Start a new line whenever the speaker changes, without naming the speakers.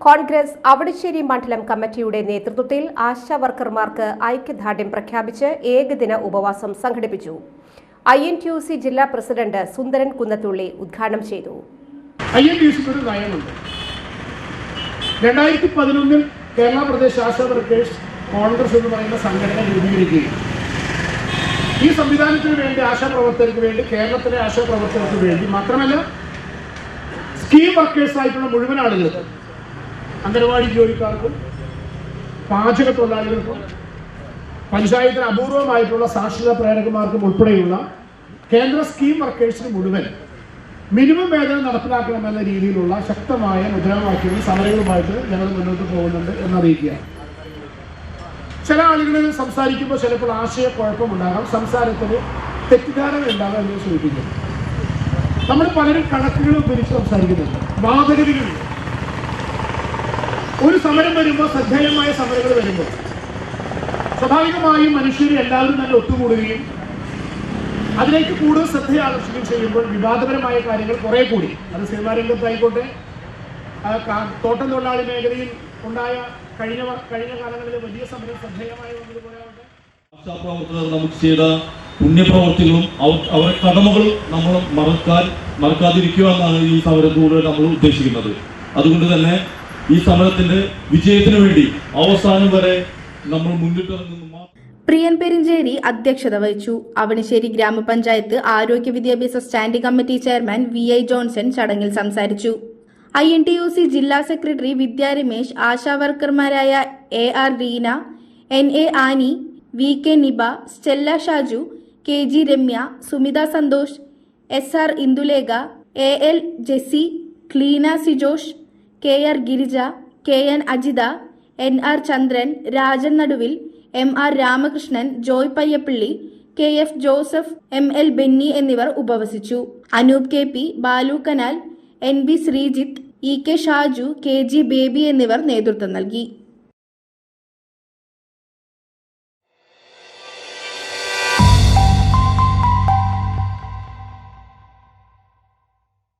കോൺഗ്രസ് അവിടിശ്ശേരി മണ്ഡലം കമ്മിറ്റിയുടെ നേതൃത്വത്തിൽ ആശാ വർക്കർമാർക്ക് ഐക്യദാർഢ്യം പ്രഖ്യാപിച്ച് ഏകദിന ഉപവാസം സംഘടിപ്പിച്ചു. I N T U C ജില്ലാ പ്രസിഡന്റ് സുന്ദരൻ കുന്നത്തുള്ളി ഉദ്ഘാടനം ചെയ്തു.
രണ്ടായിരത്തി പതിനൊന്നിൽ Kerala Pradesh ASHA workers Congress എന്ന് പറയുന്ന സംഘടന രൂപീകരിക്കുകയും ഈ സംവിധാനത്തിന് വേണ്ടി ആശാപ്രവർത്തകർക്ക് വേണ്ടി കേരളത്തിലെ ആശാപ്രവർത്തകർക്ക് വേണ്ടി മാത്രമല്ല സ്കീം വർക്കേഴ്സ് ആയിട്ടുള്ള മുഴുവൻ ആളുകൾക്ക് അംഗനവാടി ജോലിക്കാർക്കും പാചക തൊഴിലാളികൾക്കും പഞ്ചായത്തിന് അപൂർവമായിട്ടുള്ള സാക്ഷരതാ പ്രേരകന്മാർക്കും ഉൾപ്പെടെയുള്ള കേന്ദ്ര സ്കീം വർക്കേഴ്സിന് മുഴുവൻ മിനിമം വേതനം നടപ്പിലാക്കണമെന്ന രീതിയിലുള്ള ശക്തമായ മുദ്രാവാക്യങ്ങളും സമരങ്ങളുമായിട്ട് ഞങ്ങൾ മുന്നോട്ട് പോകുന്നുണ്ട് എന്നറിയിക്കുക ചില ആളുകൾ സംസാരിക്കുമ്പോൾ ചിലപ്പോൾ ആശയക്കുഴപ്പമുണ്ടാകാം സംസാരത്തിന് തെറ്റിദ്ധാരണ ഉണ്ടാകാം എന്ന് സൂചിപ്പിക്കുന്നു. നമ്മൾ പലരും കണക്കുകൾ ഉപയോഗിച്ച് സംസാരിക്കുന്നുണ്ട്. വാദഗതികളുണ്ട് ഒരു സമരം വരുമ്പോൾ ശ്രദ്ധേയമായ സമരങ്ങൾ വരുമ്പോൾ സ്വാഭാവികമായും മനുഷ്യർ എല്ലാവരും തന്നെ ഒത്തുകൂടുകയും അതിലേക്ക് കൂടുതൽ ശ്രദ്ധ ആകർഷിക്കുകയും ചെയ്യുമ്പോൾ വിവാദപരമായ കാര്യങ്ങൾ കുറെ കൂടി. അത് സിനിമാ രംഗത്തായിക്കോട്ടെ തോട്ടം തൊഴിലാളി മേഖലയിൽ ഉണ്ടായ കഴിഞ്ഞ കഴിഞ്ഞ കാലങ്ങളിലെ വലിയ സമരം ശ്രദ്ധേയമായി
നമുക്ക് ചെയ്ത പുണ്യപ്രവർത്തികളും അവരുടെ കടമകൾ നമ്മൾ മറക്കാൻ മറക്കാതിരിക്കുക എന്നാണ് ഈ സമരത്തിലൂടെ നമ്മൾ ഉദ്ദേശിക്കുന്നത്. അതുകൊണ്ട് തന്നെ ഈ സമരത്തിന്റെ വിജയത്തിന് വേണ്ടി അവസാനം വരെ നമ്മൾ മുന്നിട്ടിറങ്ങുന്നു.
പ്രിയൻ പെരിഞ്ചേരി അധ്യക്ഷത വഹിച്ചു. അവണിശ്ശേരി ഗ്രാമപഞ്ചായത്ത് ആരോഗ്യ വിദ്യാഭ്യാസ standing committee chairman V I Johnson ചടങ്ങിൽ സംസാരിച്ചു. I N T U C ജില്ലാ secretary Vidya Ramesh ASHA വർക്കർമാരായ A R Reena N A Annie V K Niba Stella Shaju K G Ramya Sumitha Santhosh S R Indulekha A L Jessy Cleena Sijosh K R Girija K N Ajitha N R Chandran Rajan Naduvil M R Ramakrishnan Joy Payyappilly K F Joseph M L Benny എന്നിവർ ഉപവസിച്ചു. Anoop K P Balu canal N B Sreejith E K Shaju K G Baby എന്നിവർ നേതൃത്വം നൽകി.